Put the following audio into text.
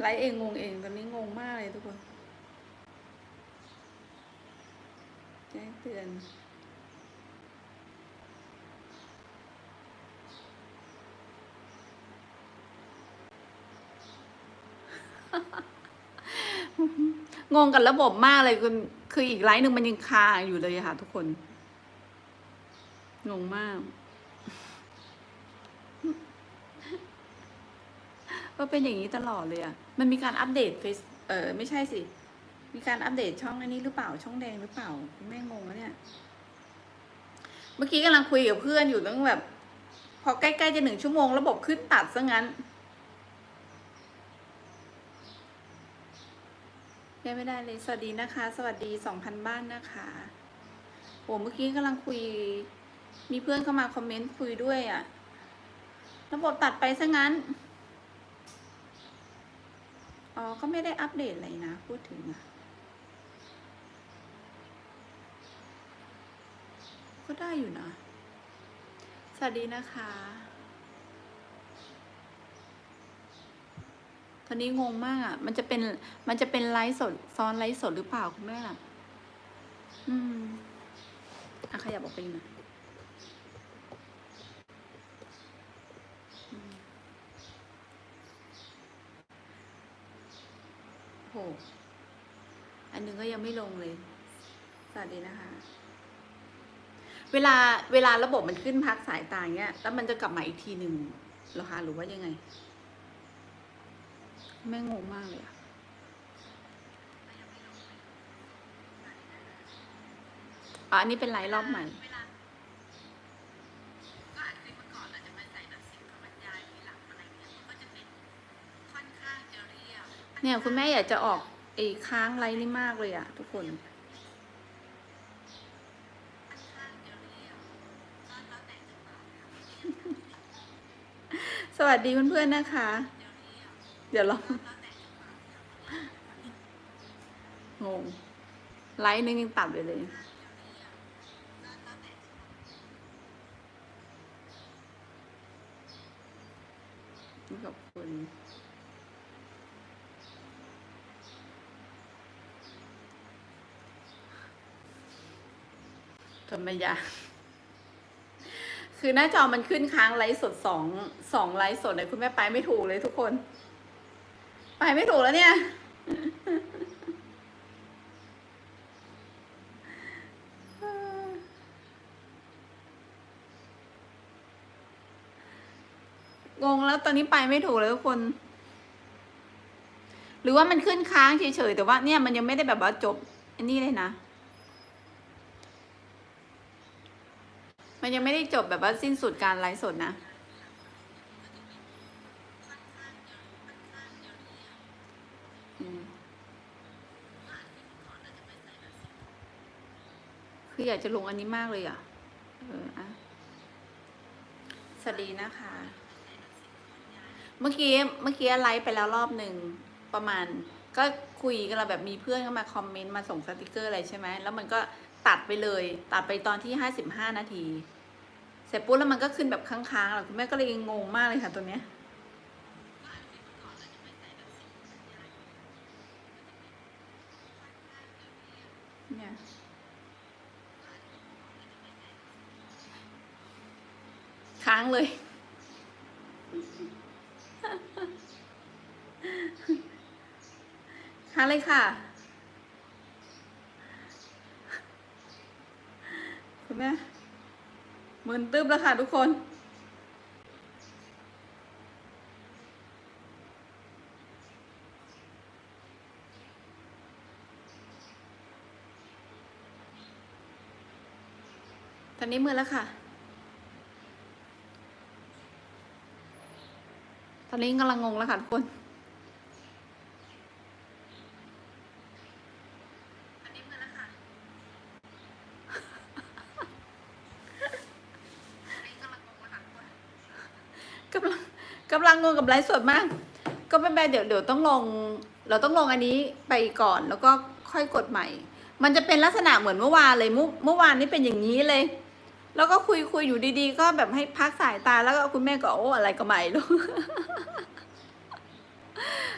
ไลฟ์เองงงเองตอนนี้งงมากเลยทุกคนแจ้งเตือนงงกับระบบมากเลยคือคืออีกไลน์หนึ่งมันยังคาอยู่เลยค่ะทุกคน งงมาก ก็เป็นอย่างนี้ตลอดเลยอะ มันมีการอัปเดตเฟซเออไม่ใช่สิ มีการอัปเดตช่องอันนี้หรือเปล่าช่องแดงหรือเปล่าแม่งงแล้วเนี่ย เมื่อกี้กำลังคุยกับเพื่อนอยู่ตั้งแบบ พอใกล้ๆจะหนึ่งชั่วโมงระบบขึ้นตัดซะงั้นแก้ไม่ได้เลย สวัสดีนะคะ สวัสดีสองพันบ้านนะคะโอเมื่อกี้กำลังคุย มีเพื่อนเข้ามาคอมเมนต์คุยด้วยอะ่ะระบบตัดไปซะงั้น อ๋อก็ไม่ได้อัปเดตอะไรนะ พูดถึงอะก็ได้อยู่นะ สวัสดีนะคะ ตอนนี้งงมากอะมันจะเป็น มันจะเป็นไลฟ์สด ซ้อนไลฟ์สดหรือเปล่าคุณแม่ล่ะ อืมอะขยับออกไปหน่อยอืมโห อันนึงก็ยังไม่ลงเลย สวัสดีนะคะ เวลาเวลาระบบมันขึ้นพักสายตาเงี้ย แล้วมันจะกลับมาอีกทีหนึ่งหรอคะหรือว่ายังไง แม่งงมากเลยอะอ๋ออันนี้เป็นไลฟ์รอบใหม่ เนี่ยคุณแม่อยากจะออกไอ้ค้างไลฟ์นี่มากเลยอะทุกคนสวัสดีเพื่อนๆนะคะ เดี๋ยวลองงง ไลฟ์นึงยังตัดไปเลย ขอบคุณ ธรรมยา คือหน้าจอมันขึ้นค้างไลฟ์สดสองสองไลฟ์สดเลยคุณแม่ไปไม่ถูกเลยทุกคน ไปไม่ถูกแล้วเนี่ยงงแล้วตอนนี้ไปไม่ถูกเลยทุกคน หรือว่ามันขึ้นค้างเฉยๆแต่ว่าเนี่ยมันยังไม่ได้แบบว่าจบอันนี้เลยนะ มันยังไม่ได้จบแบบว่าสิ้นสุดการไลฟ์สดนะ คืออยากจะลงอันนี้มากเลยอะ เอออะสวัสดีนะคะ เมื่อกี้ เมื่อกี้ไลฟ์ไปแล้วรอบหนึ่งประมาณ ก็คุยกันเราแบบมีเพื่อนเข้ามาคอมเมนต์มาส่งสติกเกอร์อะไรใช่ไหม แล้วมันก็ ตัดไปเลย ตัดไปตอนที่ห้าสิบห้านาที เสร็จปุ๊บแล้วมันก็ขึ้นแบบค้างๆแล้วคุณแม่ก็เลยงงมากเลยค่ะตัวเนี้ยเนี่ยค้างเลย ค้างเลยค่ะ คุณแม่มึนตึ๊บแล้วค่ะทุกคนตอนนี้มือแล้วค่ะ ตอนนี้กำลังงงแล้วค่ะทุกคนนี้มือแล้วค่ะอันนี้กำลังงงแล้วค่ะทุกคน กำลังกำลังงงกับไลฟ์สดมาก ก็ไม่เป็นไรเดี๋ยวเดี๋ยวต้องลง เราต้องลงอันนี้ไปก่อนแล้วก็ค่อยกดใหม่ มันจะเป็นลักษณะเหมือนเมื่อวานเลยเมื่อเมื่อวานนี่เป็นอย่างนี้เลย แล้วก็คุยคุยอยู่ดีๆ ก็แบบให้พักสายตาแล้วก็คุณแม่ก็โอ้อะไรก็ไม่รู้